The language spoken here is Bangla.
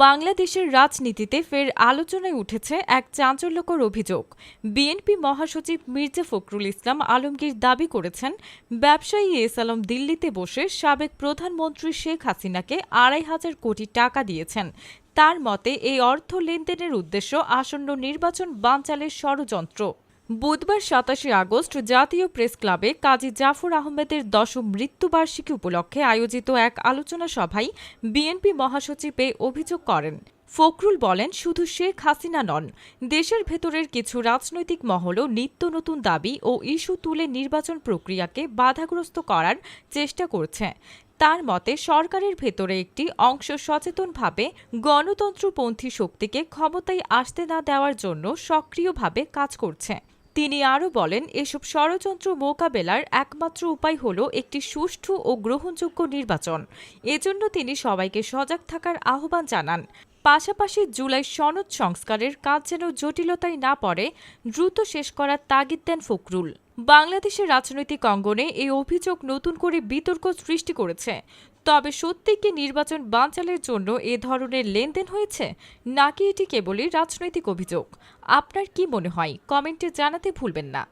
বাংলাদেশের রাজনীতিতে ফের আলোচনায় উঠেছে এক চাঞ্চল্যকর অভিযোগ। বিএনপি মহাসচিব মির্জা ফখরুল ইসলাম আলমগীর দাবি করেছেন, ব্যবসায়ী এস আলম দিল্লিতে বসে সাবেক প্রধানমন্ত্রী শেখ হাসিনাকে আড়াই হাজার কোটি টাকা দিয়েছেন। তার মতে, এই অর্থ লেনদেনের উদ্দেশ্য আসন্ন নির্বাচন বানচালের ষড়যন্ত্র। বুধবার সাতাশে আগস্ট জাতীয় প্রেস ক্লাবে কাজী জাফর আহমেদের দশম মৃত্যুবার্ষিকী উপলক্ষে আয়োজিত এক আলোচনা সভায় বিএনপি মহাসচিব এ অভিযোগ করেন। ফখরুল বলেন, শুধু শেখ হাসিনা নন, দেশের ভেতরের কিছু রাজনৈতিক মহলও নিত্য নতুন দাবি ও ইস্যু তুলে নির্বাচন প্রক্রিয়াকে বাধাগ্রস্ত করার চেষ্টা করছে। তার মতে, সরকারের ভেতরে একটি অংশ সচেতনভাবে গণতন্ত্রপন্থী শক্তিকে ক্ষমতায় আসতে না দেওয়ার জন্য সক্রিয়ভাবে কাজ করছে। তিনি আরও বলেন, এসব ষড়যন্ত্র মোকাবেলার একমাত্র উপায় হল একটি সুষ্ঠু ও গ্রহণযোগ্য নির্বাচন। এজন্য তিনি সবাইকে সজাগ থাকার আহ্বান জানান। পাশাপাশি জুলাই সনদ সংস্কারের কাজ যেন জটিলতায় না পড়ে, দ্রুত শেষ করার তাগিদ দেন ফখরুল। বাংলাদেশের রাজনৈতিক অঙ্গনে এই অভিযোগ নতুন করে বিতর্ক সৃষ্টি করেছে। তবে সত্যি কি নির্বাচন বানচালের জন্য এ ধরনের লেনদেন হয়েছে, নাকি এটি কেবলই রাজনৈতিক অভিযোগ? আপনার কি মনে হয়? কমেন্টে জানাতে ভুলবেন না।